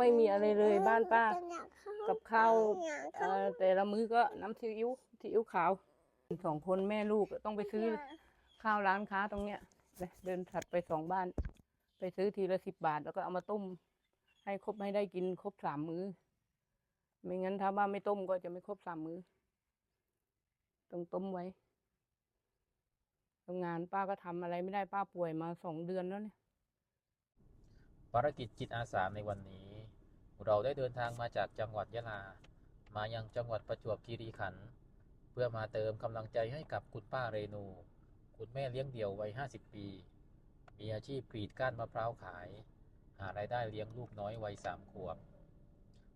ไม่มีอะไรเลยบ้านป้า กับข้าวเอ่อแต่ละมื้อก็น้ำซีอิ๊วซีอิ๊วขาวสองคนแม่ลูกต้องไปซื้อข้าวร้านค้าตรงเนี้ยนะเดินถัดไปสองบ้าน ไปซื้อทีละสิบบาท แล้วก็เอามาต้ม ให้ครบให้ได้กินครบสามมื้อ ไม่งั้นถ้าบ้านไม่ต้มก็จะไม่ครบสามมื้อต้องต้มไว้ทำงานป้าก็ทำอะไรไม่ได้ป้าป่วยมาสองเดือนแล้วเนี่ยภารกิจจิตอาสาในวันนี้ เราได้เดินทางมาจากจังหวัดยะลา มายังจังหวัดประจวบคีรีขันธ์เพื่อมาเติมกำลังใจให้กับคุณป้าเรนู คุณแม่เลี้ยงเดี่ยววัย 50 ปี มีอาชีพกรีดก้านมะพร้าวขาย หารายได้เลี้ยงลูกน้อยวัยสามขวบ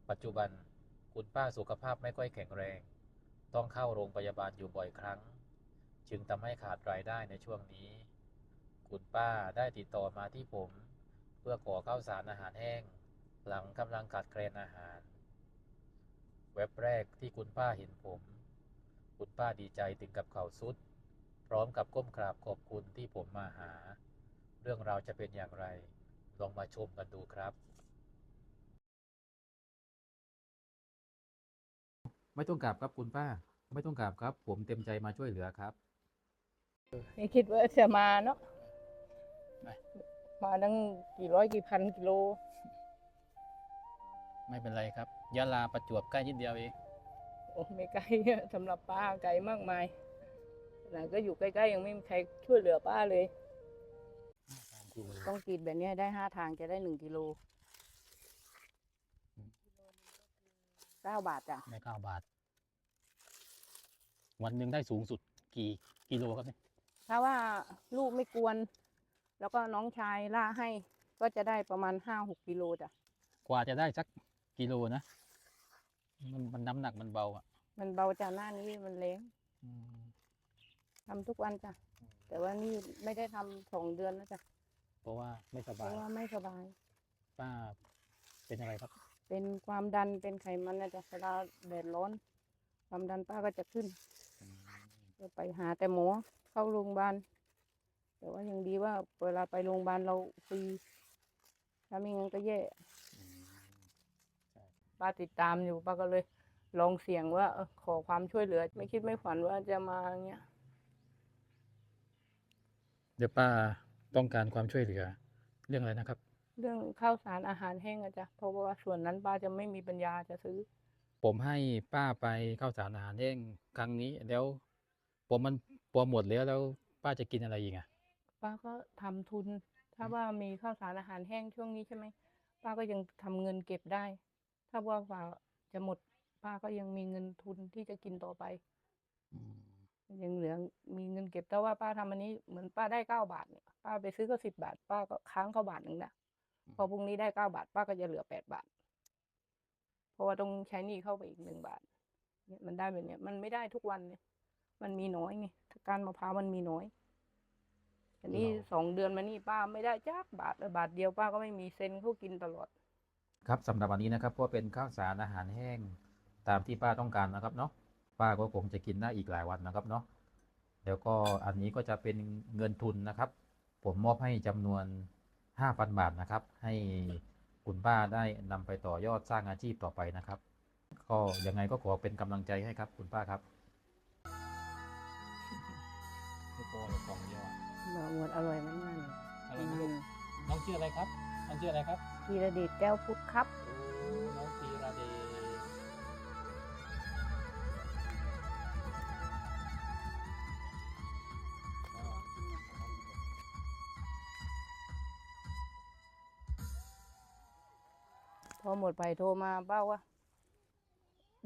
ปัจจุบันคุณป้าสุขภาพไม่ค่อยแข็งแรง ต้องเข้าโรงพยาบาลอยู่บ่อยครั้ง จึงทำให้ขาดรายได้ในช่วงนี้ คุณป้าได้ติดต่อมาที่ผม เพื่อขอข้าวสารอาหารแห้ง หลังกำลังขาดแคลนอาหาร เว็บแรกที่คุณป้าเห็นผม คุณป้าดีใจถึงกับเข่าสุด พร้อมกับก้มกราบขอบคุณที่ผมมาหา เรื่องราวจะเป็นอย่างไร ลองมาชมกันดูครับ ไม่ต้องกราบครับคุณป้า ไม่ต้องกราบครับ ผมเต็มใจมาช่วยเหลือครับ ไม่คิดว่าจะมาเนาะไม่มาตั้งกี่ร้อยกี่พันกิโล ไม่เป็นไรครับยะลาประจวบใกล้นิดเดียวเองโอ้ไม่ไกลสำหรับป้าไกลมากมายแต่ก็อยู่ใกล้ๆยังไม่มีใครช่วยเหลือป้าเลย ต้องกรีดแบบนี้ให้ได้ห้าทางจะได้หนึ่งกิโลเก้าบาทจ้ะได้เก้าบาท วันหนึ่งได้สูงสุดกี่กิโลครับเนี่ยถ้าว่าลูกไม่กวน แล้วก็น้องชายล่าให้ก็จะได้ประมาณห้าหกกิโลจ้ะกว่าจะได้สัก กิโลนะ มันมันน้ำหนักมันเบาอะ มันเบาจากหน้านี้มันเล้งทำทุกวันจ้ะ แต่ว่านี่ไม่ได้ทำสองเดือนแล้วจ้ะ เพราะว่าไม่สเพบายราะว่าไม่สบาย ป้าเป็นอะไรครับ เป็นความดันเป็นไขมันนะจ๊ะเวลาแดดร้อน ความดันป้าก็จะขึ้นก็ไปหาแต่หมอเข้าโรงพยาบาลแต่ว่ายังดีว่าเวลาไปโรงพยาบาลเราฟรีถ้าไม่งั้นก็แย่ ป้าติดตามอยู่ป้าก็เลยลองเสี่ยงว่าเออขอความช่วยเหลือ ไม่คิดไม่ฝันว่าจะมาอย่างเงี้ยเดี๋ยวป้าต้องการความช่วยเหลือ เรื่องอะไรนะครับ เรื่องข้าวสารอาหารแห้งอะจ้ะเพราะว่าส่วนนั้นป้าจะไม่มีปัญญาจะซื้อ ผมให้ป้าไปเข้าวสารอาหารแห้งครั้งนี้ แล้วผมมันพอหมดแล้วแล้วป้าจะกินอะไรอีกอะป้าก็ทำทุน ถ้าว่ามีข้าวสารอาหารแห้งช่วงนี้ใช่ไหมป้าก็ยังทำเงินเก็บได้ ถ้าว่าฝ่าจะหมดป้าก็ยังมีเงินทุนที่จะกินต่อไปยังเหลือมีเงินเก็บแต่ว่าป้าทำอันนี้เหมือนป้าได้เก้าบาทเนี่ยป้าไปซื้อก็สิบบาท ป้าก็ค้างเขาบาทหนึ่งนะอืมพอพรุ่งนี้ได้เก้าบาท ป้าก็จะเหลือแปดบาท เพราะว่าต้องใช้หนี้เข้าไปอีกหนึ่งบาท เนี่ยมันได้แบบเนี้ยมันไม่ได้ทุกวันเนี่ยมันมีน้อยไงการมะพร้าวมันมีน้อยอันนี้เราสองเดือนมานี่ป้าไม่ได้จักบาทเลยบาทเดียวป้าก็ไม่มีเซ็นเขากินตลอด ครับสำหรับวันนี้นะครับก็เป็นข้าวสารอาหารแห้งตามที่ป้าต้องการนะครับเนาะป้าก็คงจะกินได้อีกหลายวันนะครับเนาะแล้วก็อันนี้ก็จะเป็นเงินทุนนะครับ ผมมอบให้จำนวน 5,000 บาทนะครับ ให้คุณป้าได้นำไปต่อยอดสร้างอาชีพต่อไปนะครับ ก็ยังไงก็ขอเป็นกำลังใจให้ครับ คุณป้าครับไม่พอหรอกกองยอดหมดอร่อยเหมือนกันอะไรนะลูกน้องชื่ออะไรครับ น้องชื่ออะไรครับธีรเดชแก้วพุทธครับน้องธีรเดชพอหมดไปโทรมาป้าว่า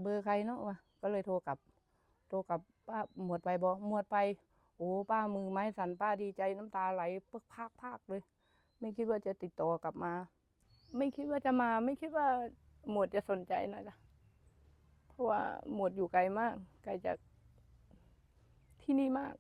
เบอร์ใครเนาะวะก็เลยโทรกลับ โทรกลับป้าหมดไปบอกหมดไป โอ้ป้ามือไม้สั่นป้าดีใจน้ำตาไหลปึกพากพากเลย ไม่คิดว่าจะติดต่อกลับมา ไม่คิดว่าจะมา ไม่คิดว่าหมวดจะสนใจนะจ๊ะเพราะว่าหมวดอยู่ไกลมาก ไกลจากที่นี่มาก